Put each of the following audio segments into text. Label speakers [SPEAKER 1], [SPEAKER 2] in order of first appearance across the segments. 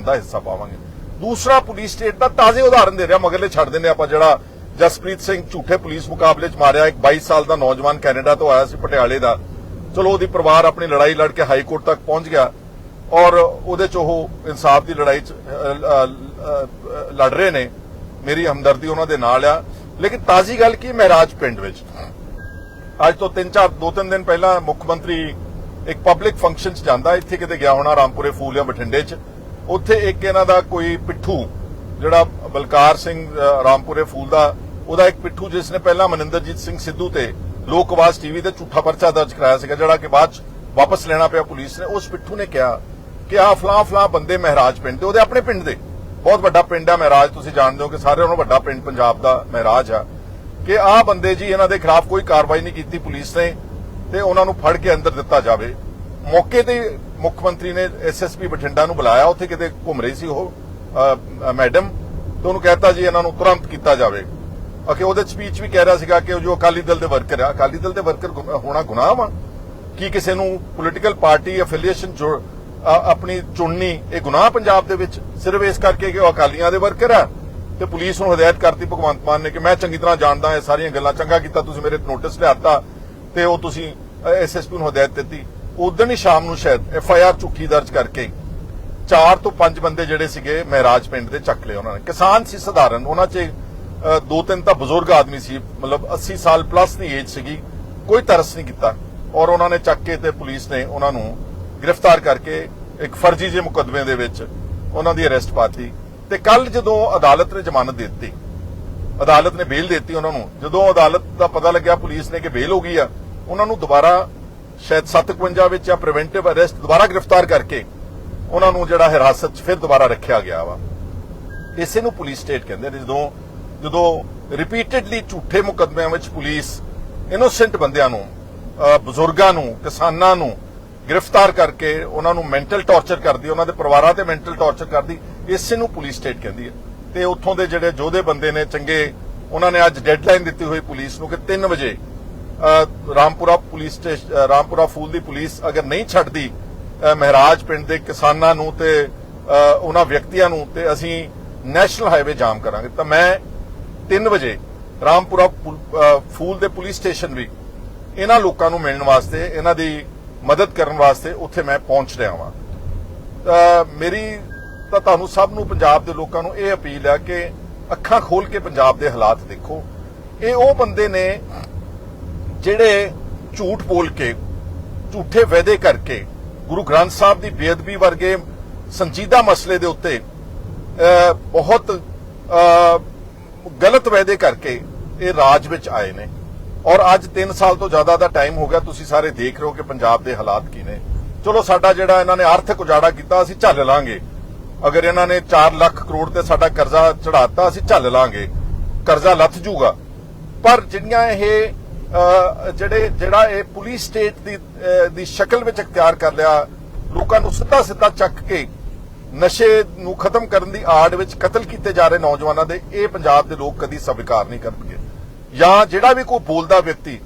[SPEAKER 1] ਬਣਦਾ ਹਿੱਸਾ ਪਾਵਾਂਗੇ। ਦੂਸਰਾ ਪੁਲਿਸ ਸਟੇਟ ਦਾ ਤਾਜ਼ੇ ਉਦਾਹਰਨ ਦੇ ਰਿਹਾ, ਮਗਰਲੇ ਛੱਡ ਦਿੰਦੇ ਆਪਾਂ ਜਿਹੜਾ ਜਸਪ੍ਰੀਤ ਸਿੰਘ ਝੂਠੇ ਪੁਲਿਸ ਮੁਕਾਬਲੇ 'ਚ ਮਾਰਿਆ। ਇੱਕ 22 ਸਾਲ ਦਾ ਨੌਜਵਾਨ ਕੈਨੇਡਾ ਤੋਂ ਆਇਆ ਸੀ, ਪਟਿਆਲੇ ਦਾ। ਚਲੋ ਉਹਦੀ ਪਰਿਵਾਰ ਆਪਣੀ ਲੜਾਈ ਲੜ ਕੇ ਹਾਈ ਕੋਰਟ ਤੱਕ ਪਹੁੰਚ ਗਿਆ ਔਰ ਉਹਦੇ 'ਚ ਉਹ ਇਨਸਾਫ ਦੀ ਲੜਾਈ 'ਚ ਲੜ ਰਹੇ ਨੇ। ਮੇਰੀ ਹਮਦਰਦੀ ਉਹਨਾਂ ਦੇ ਨਾਲ ਆ। ਲੇਕਿਨ ਤਾਜ਼ੀ ਗੱਲ ਕੀ ਮਹਿਰਾਜ ਪਿੰਡ ਵਿੱਚ। ਅੱਜ ਤੋਂ 3-4 2-3 ਦਿਨ ਪਹਿਲਾਂ ਮੁੱਖ ਮੰਤਰੀ ਇੱਕ ਪਬਲਿਕ ਫੰਕਸ਼ਨ 'ਚ ਜਾਂਦਾ। ਇੱਥੇ ਕਿਤੇ ਗਿਆ ਹੋਣਾ, ਰਾਮਪੁਰੇ ਫੂਲ ਜਾਂ ਬਠਿੰਡੇ 'ਚ। ਉੱਥੇ ਇੱਕ ਇਹਨਾਂ ਦਾ ਕੋਈ ਪਿੱਠੂ, ਜਿਹੜਾ ਬਲਕਾਰ ਸਿੰਘ ਰਾਮਪੁਰੇ ਫੂਲ ਦਾ, ਉਹਦਾ ਇੱਕ ਪਿੱਠੂ ਜਿਸ ਨੇ ਪਹਿਲਾਂ ਮਨਿੰਦਰਜੀਤ ਸਿੰਘ ਸਿੱਧੂ ਤੇ ਲੋਕ ਆਵਾਜ਼ ਟੀਵੀ ਤੇ ਝੂਠਾ ਪਰਚਾ ਦਰਜ ਕਰਾਇਆ ਸੀਗਾ, ਜਿਹੜਾ ਕਿ ਬਾਅਦ 'ਚ ਵਾਪਸ ਲੈਣਾ ਪਿਆ ਪੁਲਿਸ ਨੇ। ਉਸ ਪਿੱਠੂ ਨੇ ਕਿਹਾ ਕਿ ਆ ਫਲਾਂ ਫਲਾਂ ਬੰਦੇ ਮਹਿਰਾਜ ਪਿੰਡ ਦੇ, ਉਹਦੇ ਆਪਣੇ ਪਿੰਡ ਦੇ। ਬਹੁਤ ਵੱਡਾ ਪਿੰਡ ਆ ਮਹਿਰਾਜ, ਤੁਸੀਂ ਜਾਣਦੇ ਹੋ ਕਿ ਸਾਰਿਆਂ ਨਾਲੋਂ ਵੱਡਾ ਪਿੰਡ ਪੰਜਾਬ ਦਾ ਮਹਿਰਾਜ ਆ। ਕਿ ਆਹ ਬੰਦੇ ਜੀ, ਇਹਨਾਂ ਦੇ ਖਿਲਾਫ ਕੋਈ ਕਾਰਵਾਈ ਨਹੀਂ ਕੀਤੀ ਪੁਲਿਸ ਨੇ ਤੇ ਉਹਨਾਂ ਨੂੰ ਫੜ ਕੇ ਅੰਦਰ ਦਿੱਤਾ ਜਾਵੇ। ਮੌਕੇ ਤੇ ਮੁੱਖ ਮੰਤਰੀ ਨੇ ਐਸਐਸਪੀ ਬਠਿੰਡਾ ਨੂੰ ਬੁਲਾਇਆ, ਉੱਥੇ ਕਿਤੇ ਘੁੰਮ ਰਹੀ ਸੀ ਉਹ ਮੈਡਮ, ਤੇ ਉਹਨੂੰ ਕਹਿਤਾ ਜੀ ਇਹਨਾਂ ਨੂੰ ਤੁਰੰਤ ਕੀਤਾ ਜਾਵੇ। ਅਕੇ ਉਹਦੇ ਸਪੀਚ ਵੀ ਕਹਿ ਰਿਹਾ ਸੀਗਾ ਕਿ ਜੋ ਅਕਾਲੀ ਦਲ ਦੇ ਵਰਕਰ ਆ, ਅਕਾਲੀ ਦਲ ਦੇ ਵਰਕਰ ਹੋਣਾ ਗੁਨਾਹ ਵਾ। ਕੀ ਕਿਸੇ ਨੂੰ ਪੋਲੀਟੀਕਲ ਪਾਰਟੀ ਅਫੀਲੀਏਸ਼ਨ ਜੋ ਆਪਣੀ ਚੁਣਨੀ, ਇਹ ਗੁਨਾਹ ਪੰਜਾਬ ਦੇ ਵਿੱਚ ਸਿਰਫ ਇਸ ਕਰਕੇ ਕਿ ਉਹ ਅਕਾਲੀਆਂ ਦੇ ਵਰਕਰ ਆ। ਤੇ ਪੁਲਿਸ ਨੂੰ ਹਦਾਇਤ ਕਰਤੀ ਭਗਵੰਤ ਮਾਨ ਨੇ ਕਿ ਮੈਂ ਚੰਗੀ ਤਰ੍ਹਾਂ ਜਾਣਦਾ, ਇਹ ਸਾਰੀਆਂ ਗੱਲਾਂ ਚੰਗਾ ਕੀਤਾ, ਤੁਸੀਂ ਮੇਰੇ ਨੋਟਿਸ ਲਿਆਤਾ, ਤੇ ਉਹ ਤੁਸੀਂ ਐਸਐਸਪੀ ਨੂੰ ਹਦਾਇਤ ਦਿੱਤੀ। ਉਦੋਂ ਹੀ ਸ਼ਾਮ ਨੂੰ ਸ਼ਾਇਦ ਐਫ ਆਈ ਆਰ ਝੂਠੀ ਦਰਜ ਕਰਕੇ ਚਾਰ ਤੋਂ ਪੰਜ ਬੰਦੇ ਜਿਹੜੇ ਸੀਗੇ ਮਹਿਰਾਜ ਪਿੰਡ ਦੇ ਚੱਕ ਲਏ ਉਹਨਾਂ ਨੇ। ਕਿਸਾਨ ਸੀ ਸਧਾਰਨ, ਉਹਨਾਂ 'ਚ ਦੋ ਤਿੰਨ ਤਾਂ ਬਜ਼ੁਰਗ ਆਦਮੀ ਸੀ, ਮਤਲਬ 80 ਸਾਲ ਪਲੱਸ ਦੀ ਏਜ ਸੀਗੀ, ਕੋਈ ਤਰਸ ਨਹੀਂ ਕੀਤਾ ਔਰ ਉਹਨਾਂ ਨੇ ਚੱਕ ਕੇ ਤੇ ਪੁਲਿਸ ਨੇ ਉਹਨਾਂ ਨੂੰ ਗ੍ਰਿਫਤਾਰ ਕਰਕੇ ਇੱਕ ਫਰਜ਼ੀ ਜਿਹੇ ਮੁਕੱਦਮੇ ਦੇ ਵਿੱਚ ਉਹਨਾਂ ਦੀ ਅਰੈਸਟ ਪਾਤੀ ਤੇ ਕੱਲ ਜਦੋਂ ਅਦਾਲਤ ਨੇ ਜ਼ਮਾਨਤ ਦੇ ਦਿੱਤੀ, ਅਦਾਲਤ ਨੇ ਬੇਲ ਦੇ ਦਿੱਤੀ ਉਹਨਾਂ ਨੂੰ, ਜਦੋਂ ਅਦਾਲਤ ਦਾ ਪਤਾ ਲੱਗਿਆ ਪੁਲਿਸ ਨੇ ਕਿ ਬੇਲ ਹੋ ਗਈ ਆ, ਉਹਨਾਂ ਨੂੰ ਦੁਬਾਰਾ ਸ਼ਾਇਦ 751 ਵਿੱਚ ਜਾਂ ਪ੍ਰੀਵੈਂਟਿਵ ਅਰੈਸਟ ਦੁਬਾਰਾ ਗ੍ਰਿਫਤਾਰ ਕਰਕੇ ਉਹਨਾਂ ਨੂੰ ਜਿਹੜਾ ਹਿਰਾਸਤ 'ਚ ਫਿਰ ਦੁਬਾਰਾ ਰੱਖਿਆ ਗਿਆ ਵਾ। ਇਸੇ ਨੂੰ ਪੁਲਿਸ ਸਟੇਟ ਕਹਿੰਦੇ ਨੇ, ਜਦੋਂ ਜਦੋਂ ਰਿਪੀਟਡਲੀ ਝੂਠੇ ਮੁਕੱਦਮਿਆਂ ਵਿੱਚ ਪੁਲਿਸ ਇਨੋਸੈਂਟ ਬੰਦਿਆਂ ਨੂੰ ਬਜ਼ੁਰਗਾਂ ਨੂੰ, ਕਿਸਾਨਾਂ ਨੂੰ ਗ੍ਰਿਫਤਾਰ ਕਰਕੇ ਉਹਨਾਂ ਨੂੰ ਮੈਂਟਲ ਟੌਰਚਰ ਕਰਦੀ, ਉਹਨਾਂ ਦੇ ਪਰਿਵਾਰਾਂ ਤੇ ਮੈਂਟਲ ਟੌਰਚਰ ਕਰਦੀ, ਇਸੇ ਨੂੰ ਪੁਲਿਸ ਸਟੇਟ ਕਹਿੰਦੀ ਹੈ। ਤੇ ਉੱਥੋਂ ਦੇ ਜਿਹੜੇ ਯੋਧੇ ਬੰਦੇ ਨੇ, ਚੰਗੇ, ਉਹਨਾਂ ਨੇ ਅੱਜ ਡੈਡਲਾਈਨ ਦਿੱਤੀ ਹੋਈ ਪੁਲਿਸ ਨੂੰ ਕਿ 3 ਵਜੇ ਰਾਮਪੁਰਾ ਪੁਲਿਸ ਸਟੇਸ਼ਨ ਰਾਮਪੁਰਾ ਫੂਲ ਦੀ ਪੁਲਿਸ ਅਗਰ ਨਹੀਂ ਛੱਡਦੀ ਮਹਿਰਾਜ ਪਿੰਡ ਦੇ ਕਿਸਾਨਾਂ ਨੂੰ ਤੇ, ਅਹ, ਉਹਨਾਂ ਵਿਅਕਤੀਆਂ ਨੂੰ ਤੇ ਅਸੀਂ ਨੈਸ਼ਨਲ ਹਾਈਵੇ ਜਾਮ ਕਰਾਂਗੇ। ਤਾਂ ਮੈਂ 3 ਵਜੇ ਰਾਮਪੁਰਾ ਫੂਲ ਦੇ ਪੁਲਿਸ ਸਟੇਸ਼ਨ ਵੀ ਇਹਨਾਂ ਲੋਕਾਂ ਨੂੰ ਮਿਲਣ ਵਾਸਤੇ, ਇਹਨਾਂ ਦੀ ਮਦਦ ਕਰਨ ਵਾਸਤੇ ਉੱਥੇ ਮੈਂ ਪਹੁੰਚ ਰਿਹਾ ਹਾਂ ਤਾਂ ਮੇਰੀ, ਤਾਂ ਤੁਹਾਨੂੰ ਸਭ ਨੂੰ ਪੰਜਾਬ ਦੇ ਲੋਕਾਂ ਨੂੰ ਇਹ ਅਪੀਲ ਹੈ ਕਿ ਅੱਖਾਂ ਖੋਲ ਕੇ ਪੰਜਾਬ ਦੇ ਹਾਲਾਤ ਦੇਖੋ। ਇਹ ਉਹ ਬੰਦੇ ਨੇ ਜਿਹੜੇ ਝੂਠ ਬੋਲ ਕੇ, ਝੂਠੇ ਵਾਅਦੇ ਕਰਕੇ ਗੁਰੂ ਗ੍ਰੰਥ ਸਾਹਿਬ ਦੀ ਬੇਅਦਬੀ ਵਰਗੇ ਸੰਜੀਦਾ ਮਸਲੇ ਦੇ ਉੱਤੇ ਬਹੁਤ ਗਲਤ ਵਾਅਦੇ ਕਰਕੇ ਇਹ ਰਾਜ ਵਿੱਚ ਆਏ ਨੇ। ਔਰ ਅੱਜ 3 ਸਾਲ ਤੋਂ ਜ਼ਿਆਦਾ ਦਾ ਟਾਈਮ ਹੋ ਗਿਆ, ਤੁਸੀਂ ਸਾਰੇ ਦੇਖ ਰਹੇ ਹੋ ਕਿ ਪੰਜਾਬ ਦੇ ਹਾਲਾਤ ਕੀ ਨੇ। ਚਲੋ, ਸਾਡਾ ਜਿਹੜਾ ਇਹਨਾਂ ਨੇ ਆਰਥਿਕ ਉਜਾੜਾ ਕੀਤਾ, ਅਸੀਂ ਝੱਲ ਲਾਂਗੇ। ਅਗਰ ਇਹਨਾਂ ਨੇ 4 ਲੱਖ ਕਰੋੜ ਤੇ ਸਾਡਾ ਕਰਜ਼ਾ ਚੜਾਤਾ ਅਸੀਂ ਝੱਲ ਲਾਂਗੇ। ਕਰਜ਼ਾ ਲੱਥ ਜੂਗਾ। ਪਰ ਜਿਹੜੀਆਂ ਇਹ ਜਿਹੜੇ ਜਿਹੜਾ ਇਹ ਪੁਲਿਸ ਸਟੇਟ ਦੀ ਦੀ ਸ਼ਕਲ ਵਿੱਚ ਇਖਤਿਆਰ ਕਰ ਲਿਆ ਲੋਕਾਂ ਨੂੰ ਸਿੱਧਾ ਸਿੱਧਾ ਚੱਕ ਕੇ ਨਸ਼ੇ ਨੂੰ ਖਤਮ ਕਰਨ ਦੀ ਆੜ ਵਿੱਚ ਕਤਲ ਕੀਤੇ ਜਾ ਰਹੇ ਨੌਜਵਾਨਾਂ ਦੇ, ਇਹ ਪੰਜਾਬ ਦੇ ਲੋਕ ਕਦੀ ਸਵੀਕਾਰ ਨਹੀਂ ਕਰਨਗੇ। ਜਾਂ ਜਿਹੜਾ ਵੀ ਕੋਈ ਬੋਲਦਾ ਵਿਅਕਤੀ,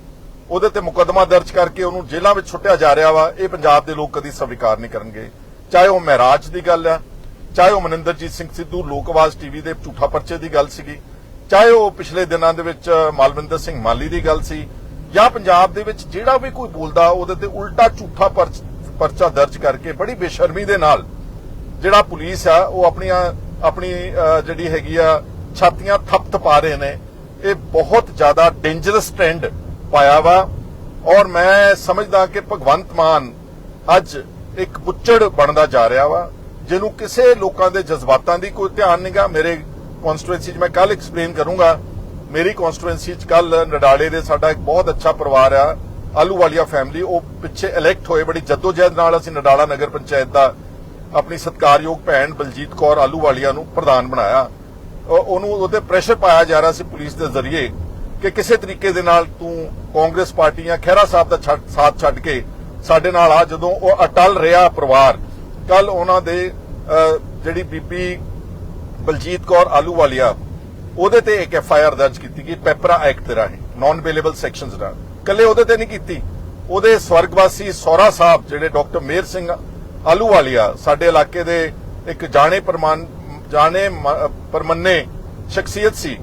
[SPEAKER 1] ਉਹਦੇ ਤੇ ਮੁਕੱਦਮਾ ਦਰਜ ਕਰਕੇ ਉਹਨੂੰ ਜੇਲ੍ਹਾਂ ਵਿੱਚ ਛੁੱਟਿਆ ਜਾ ਰਿਹਾ ਵਾ, ਇਹ ਪੰਜਾਬ ਦੇ ਲੋਕ ਕਦੀ ਸਵੀਕਾਰ ਨਹੀਂ ਕਰਨਗੇ। ਚਾਹੇ ਉਹ ਮਹਿਰਾਜ ਦੀ ਗੱਲ ਆ, ਚਾਹੇ ਉਹ ਮਨਿੰਦਰਜੀਤ ਸਿੰਘ ਸਿੱਧੂ ਲੋਕ ਆਵਾਜ਼ ਟੀਵੀ ਦੇ ਝੂਠਾ ਪਰਚੇ ਦੀ ਗੱਲ ਸੀਗੀ ਚਾਹੇ ਉਹ ਪਿਛਲੇ ਦਿਨਾਂ ਦੇ ਵਿੱਚ ਮਾਲਵਿੰਦਰ ਸਿੰਘ ਮਾਲੀ ਦੀ ਗੱਲ ਸੀ, ਜਾਂ ਪੰਜਾਬ ਦੇ ਵਿੱਚ ਜਿਹੜਾ ਵੀ ਕੋਈ ਬੋਲਦਾ, ਉਹਦੇ ਤੇ ਉਲਟਾ ਝੂਠਾ ਪਰਚਾ ਦਰਜ ਕਰਕੇ ਬੜੀ ਬੇਸ਼ਰਮੀ ਦੇ ਨਾਲ ਜਿਹੜਾ ਪੁਲਿਸ ਆ, ਉਹ ਆਪਣੀਆਂ, ਆਪਣੀ ਜਿਹੜੀ ਹੈਗੀ ਆ, ਛਾਤੀਆਂ ਥੱਪ ਥਪਾ ਰਹੇ ਨੇ। ਇਹ ਬਹੁਤ ਜ਼ਿਆਦਾ ਡੇਂਜਰਸ ਟ੍ਰੈਂਡ ਪਾਇਆ ਵਾ। ਔਰ ਮੈਂ ਸਮਝਦਾ ਕਿ ਭਗਵੰਤ ਮਾਨ ਅੱਜ ਇੱਕ ਬੁੱਚੜ ਬਣਦਾ ਜਾ ਰਿਹਾ ਵਾ, ਜਿਹਨੂੰ ਕਿਸੇ ਲੋਕਾਂ ਦੇ ਜਜ਼ਬਾਤਾਂ ਦੀ ਕੋਈ ਧਿਆਨ ਨਹੀਂਗਾ ਮੇਰੇ ਕਨਸਟੀਟੂਐਂਸੀ 'ਚ ਮੈਂ ਕੱਲ ਐਕਸਪਲੇਨ ਕਰੂੰਗਾ। ਮੇਰੀ ਕਨਸਟੀਟੂਐਂਸੀ 'ਚ ਕੱਲ ਨਡਾਲੇ ਦੇ ਸਾਡਾ ਇੱਕ ਬਹੁਤ ਅੱਛਾ ਪਰਿਵਾਰ ਆ ਆਲੂ ਵਾਲੀਆ ਫੈਮਿਲੀ ਉਹ ਪਿੱਛੇ ਇਲੈਕਟ ਹੋਏ ਬੜੀ ਜਦੋਜਹਿਦ ਨਾਲ ਅਸੀਂ ਨਡਾਲਾ ਨਗਰ ਪੰਚਾਇਤ ਦਾ ਆਪਣੀ ਸਤਿਕਾਰਯੋਗ ਭੈਣ ਬਲਜੀਤ ਕੌਰ ਆਲੂ ਵਾਲੀਆ ਨੂੰ ਪ੍ਰਧਾਨ ਬਣਾਇਆ। ਉਹਨੂੰ ਉਹਦੇ ਪ੍ਰੈਸ਼ਰ ਪਾਇਆ ਜਾ ਰਿਹਾ ਸੀ ਪੁਲਿਸ ਦੇ ਜ਼ਰੀਏ ਕਿ ਕਿਸੇ ਤਰੀਕੇ ਦੇ ਨਾਲ ਤੂੰ ਕਾਂਗਰਸ ਪਾਰਟੀ ਜਾਂ ਖਹਿਰਾ ਸਾਹਿਬ ਦਾ ਸਾਥ ਛੱਡ ਕੇ ਸਾਡੇ ਨਾਲ ਆ। ਜਦੋਂ ਉਹ ਅਟਲ ਰਿਹਾ ਪਰਿਵਾਰ ਕੱਲ ਉਹਨਾਂ ਦੇ ਅਹ, ਜਿਹੜੀ ਬੀਬੀ ਬਲਜੀਤ ਕੌਰ ਆਲੂਵਾਲੀਆ, ਉਹਦੇ ਤੇ ਇੱਕ ਐਫ ਆਈ ਆਰ ਦਰਜ ਕੀਤੀ ਗਈ ਪੈਪਰਾ ਐਕਟ ਦੇ ਰਾਹੀਂ ਨਾਨ ਅਵੇਲੇਬਲ ਸੈਕਸ਼ਨਸ ਨਾਲ। ਕੱਲੇ ਉਹਦੇ ਤੇ ਨਹੀਂ ਕੀਤੀ। ਉਹਦੇ ਸਵਰਗਵਾਸੀ ਸੋਰਾ ਸਾਹਿਬ, ਜਿਹੜੇ ਡਾਕਟਰ ਮੇਰ ਸਿੰਘ ਆਲੂਵਾਲੀਆ, ਸਾਡੇ ਇਲਾਕੇ ਦੇ ਇੱਕ ਜਾਣੇ ਪਰਮਾਨ, ਜਾਣੇ ਮ- ਪਰਮੰਨੇ ਸ਼ਖਸੀਅਤ ਸੀ।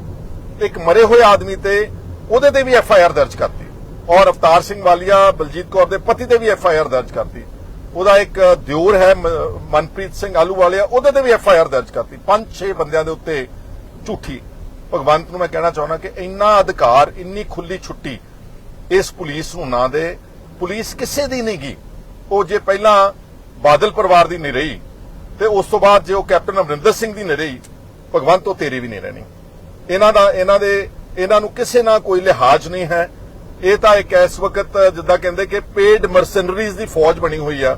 [SPEAKER 1] ਇੱਕ ਮਰੇ ਹੋਏ ਆਦਮੀ ਤੇ ਉਹਦੇ ਤੇ ਵੀ ਐਫ ਆਈ ਆਰ ਦਰਜ ਕਰਤੀ। ਔਰ ਅਵਤਾਰ ਸਿੰਘ ਵਾਲੀਆ, ਬਲਜੀਤ ਕੌਰ ਦੇ ਪਤੀ ਤੇ ਵੀ ਐਫ ਆਈ ਆਰ ਦਰਜ ਕਰਤੀ। ਉਹਦਾ ਇੱਕ ਦਿਓਰ ਹੈ ਮਨਪ੍ਰੀਤ ਸਿੰਘ ਆਲੂ ਵਾਲੀਆ ਉਹਦੇ ਤੇ ਵੀ ਐਫ ਆਈ ਆਰ ਦਰਜ ਕਰਤੀ। ਪੰਜ ਛੇ ਬੰਦਿਆਂ ਦੇ ਉੱਤੇ ਝੂਠੀ। ਭਗਵੰਤ ਨੂੰ ਮੈਂ ਕਹਿਣਾ ਚਾਹੁੰਦਾ ਕਿ ਇੰਨਾ ਅਧਿਕਾਰ, ਇੰਨੀ ਖੁੱਲੀ ਛੁੱਟੀ ਇਸ ਪੁਲਿਸ ਨੂੰ ਨਾ ਦੇ। ਪੁਲਿਸ ਕਿਸੇ ਦੀ ਨਹੀਂ ਗਈ ਉਹ ਜੇ ਪਹਿਲਾਂ ਬਾਦਲ ਪਰਿਵਾਰ ਦੀ ਨਹੀਂ ਰਹੀ ਤੇ ਉਸ ਤੋਂ ਬਾਅਦ ਜੇ ਉਹ ਕੈਪਟਨ ਅਮਰਿੰਦਰ ਸਿੰਘ ਦੀ ਨਹੀਂ ਰਹੀ, ਭਗਵੰਤ ਉਹ ਤੇਰੀ ਵੀ ਨਹੀਂ ਰਹਿਣੀ। ਇਹਨਾਂ ਦਾ, ਇਹਨਾਂ ਦੇ, ਇਹਨਾਂ ਨੂੰ ਕਿਸੇ ਨਾਲ ਕੋਈ ਲਿਹਾਜ਼ ਨਹੀਂ ਹੈ। ਇਹ ਤਾਂ ਇੱਕ ਇਸ ਵਕਤ ਜਿੱਦਾਂ ਕਹਿੰਦੇ ਕਿ ਪੇਡ ਮਰਸਨਰੀਜ਼ ਦੀ ਫੌਜ ਬਣੀ ਹੋਈ ਆ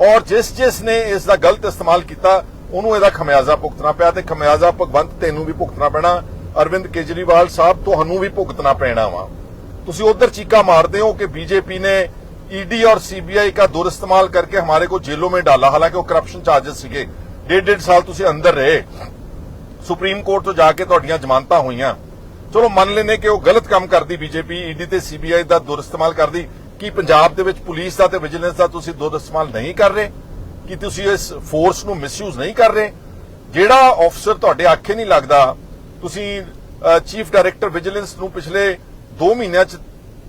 [SPEAKER 1] ਔਰ ਜਿਸ ਜਿਸ ਨੇ ਇਸ ਦਾ ਗਲਤ ਇਸਤੇਮਾਲ ਕੀਤਾ ਉਹਨੂੰ ਇਹਦਾ ਖਮਿਆਜ਼ਾ ਭੁਗਤਣਾ ਪਿਆ ਤੇ ਖਮਿਆਜ਼ਾ ਭਗਵੰਤ ਤੈਨੂੰ ਵੀ ਭੁਗਤਣਾ ਪੈਣਾ ਅਰਵਿੰਦ ਕੇਜਰੀਵਾਲ ਸਾਹਿਬ ਤੁਹਾਨੂੰ ਵੀ ਭੁਗਤਣਾ ਪੈਣਾ ਵਾ ਤੁਸੀਂ ਉਧਰ ਚੀਕਾ ਮਾਰਦੇ ਹੋ कि बीजेपी ने ईडी और सीबीआई का दुरुइस्तेमाल करके हमारे को जेलों में डाला हालांकि वो करप्शन चार्जेस ਸੀਗੇ ਡੇਢ ਡੇਢ ਸਾਲ ਤੁਸੀਂ ਅੰਦਰ ਰਹੇ ਸੁਪਰੀਮ ਕੋਰਟ ਤੋਂ ਜਾ ਕੇ ਤੁਹਾਡੀਆਂ ਜ਼ਮਾਨਤਾਂ ਹੋਈਆਂ ਚਲੋ ਮੰਨ ਲੈਨੇ ਕਿ ਉਹ ਗਲਤ ਕੰਮ ਕਰਦੀ ਬੀਜੇਪੀ ਈਡੀ ਤੇ ਸੀਬੀਆਈ ਦਾ ਦੁਰਇਸਤੇਮਾਲ ਕਰਦੀ ਕੀ ਪੰਜਾਬ ਦੇ ਵਿੱਚ ਪੁਲਿਸ ਦਾ ਤੇ ਵਿਜੀਲੈਂਸ ਦਾ ਤੁਸੀਂ ਦੁਰਇਸਤੇਮਾਲ ਨਹੀਂ ਕਰ ਰਹੇ? ਕਿ ਤੁਸੀਂ ਇਸ ਫੋਰਸ ਨੂੰ ਮਿਸਯੂਜ਼ ਨਹੀਂ ਕਰ ਰਹੇ? ਜਿਹੜਾ ਅਫਸਰ ਤੁਹਾਡੇ ਆਖੇ ਨਹੀਂ ਲੱਗਦਾ ਤੁਸੀਂ ਚੀਫ ਡਾਇਰੈਕਟਰ ਵਿਜੀਲੈਂਸ ਨੂੰ ਪਿਛਲੇ 2 ਮਹੀਨਿਆਂ ਚ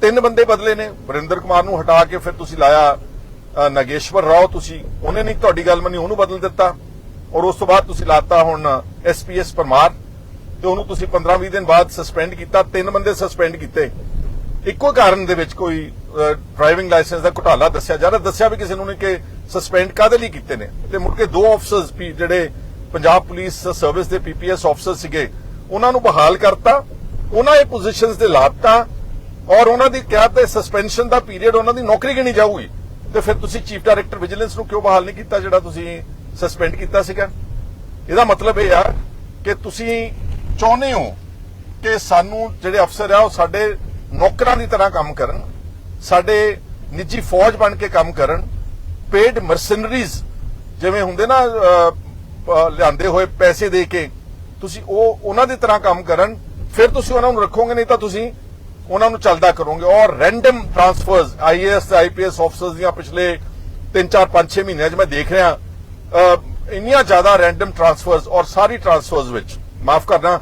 [SPEAKER 1] ਤਿੰਨ ਬੰਦੇ ਬਦਲੇ ਨੇ ਵਰਿੰਦਰ ਕੁਮਾਰ ਨੂੰ ਹਟਾ ਕੇ ਫਿਰ ਤੁਸੀਂ ਲਾਇਆ ਅ, ਨਾਗੇਸ਼ਵਰ ਰਾਓ ਤੁਸੀਂ ਉਹਨੇ ਨਹੀਂ ਤੁਹਾਡੀ ਗੱਲ ਮੰਨੀ ਉਹਨੂੰ ਬਦਲ ਦਿੱਤਾ। ਔਰ ਉਸ ਤੋਂ ਬਾਅਦ ਤੁਸੀਂ ਲਾਤਾ ਹੁਣ ਐਸਪੀਐਸ ਪਰਮਾਰ। ਤੇ ਉਹਨੂੰ ਤੁਸੀਂ 15-20 ਦਿਨ ਬਾਅਦ ਸਸਪੈਂਡ ਕੀਤਾ, ਤਿੰਨ ਬੰਦੇ ਸਸਪੈਂਡ ਕੀਤੇ। ਇੱਕੋ ਕਾਰਨ ਦੇ ਵਿੱਚ ਕੋਈ ਡਰਾਈਵਿੰਗ ਲਾਇਸੈਂਸ ਦਾ ਘੁਟਾਲਾ ਦੱਸਿਆ ਜਾ ਰਿਹਾ, ਦੱਸਿਆ ਵੀ ਕਿਸੇ ਨੂੰ ਨਹੀਂ ਕਿ ਸਸਪੈਂਡ ਕਾਦੇ ਲਈ ਕੀਤੇ ਨੇ। ਤੇ ਮੁੜ ਕੇ ਦੋ ਆਫਸਰਸ ਵੀ ਜਿਹੜੇ ਪੰਜਾਬ ਪੁਲਿਸ ਸਰਵਿਸ ਦੇ ਪੀਪੀਐਸ ਆਫਸਰ ਸੀਗੇ, ਉਹਨਾਂ ਨੂੰ ਬਹਾਲ ਕਰਤਾ, ਉਹਨਾਂ ਇਹ ਪੋਜੀਸ਼ਨਸ ਤੇ ਲਾਤਾ ਔਰ ਉਹਨਾਂ ਦੀ ਕਿਹਾ ਤੇ ਸਸਪੈਂਸ਼ਨ ਦਾ ਪੀਰੀਅਡ ਉਹਨਾਂ ਦੀ ਨੌਕਰੀ ਗਿਣੀ ਜਾਊਗੀ। ਤੇ ਫਿਰ ਤੁਸੀਂ ਚੀਫ ਡਾਇਰੈਕਟਰ ਵਿਜੀਲੈਂਸ ਨੂੰ ਕਿਉਂ ਬਹਾਲ ਨਹੀਂ ਕੀਤਾ ਜਿਹੜਾ ਤੁਸੀਂ ਸਸਪੈਂਡ ਕੀਤਾ ਸੀਗਾ? ਇਹਦਾ ਮਤਲਬ ਇਹ ਆ ਕਿ ਤੁਸੀਂ ਚਾਹੁੰਦੇ ਹੋ ਕਿ ਸਾਨੂੰ ਜਿਹੜੇ ਅਫਸਰ ਆ ਉਹ ਸਾਡੇ ਨੌਕਰਾਂ ਦੀ ਤਰ੍ਹਾਂ ਕੰਮ ਕਰਨ, ਸਾਡੇ ਨਿੱਜੀ ਫੌਜ ਬਣ ਕੇ ਕੰਮ ਕਰਨ ਪੇਡ ਮਰਸਨਰੀਜ਼ ਜਿਵੇਂ ਹੁੰਦੇ ਨਾ ਲਿਆਂਦੇ ਹੋਏ ਪੈਸੇ ਦੇ ਕੇ, ਤੁਸੀਂ ਉਹ, ਉਹਨਾਂ ਦੀ ਤਰ੍ਹਾਂ ਕੰਮ ਕਰਨ, ਫਿਰ ਤੁਸੀਂ ਉਹਨਾਂ ਨੂੰ ਰੱਖੋਗੇ ਨਹੀਂ ਤਾਂ ਤੁਸੀਂ ਉਹਨਾਂ ਨੂੰ ਚੱਲਦਾ ਕਰੋਗੇ। ਔਰ ਰੈਂਡਮ ਟ੍ਰਾਂਸਫਰਸ ਆਈਏਐਸ ਤੇ ਆਈਪੀਐਸ ਆਫਸਰਸ ਦੀਆਂ ਪਿਛਲੇ 3 4 5 6 ਮਹੀਨਿਆਂ 'ਚ ਮੈਂ ਦੇਖ ਰਿਹਾ ਇੰਨੀਆਂ ਜ਼ਿਆਦਾ ਰੈਂਡਮ ਟ੍ਰਾਂਸਫਰਸ ਔਰ ਸਾਰੀ ਟ੍ਰਾਂਸਫਰਸ ਵਿੱਚ ਮਾਫ ਕਰਨਾ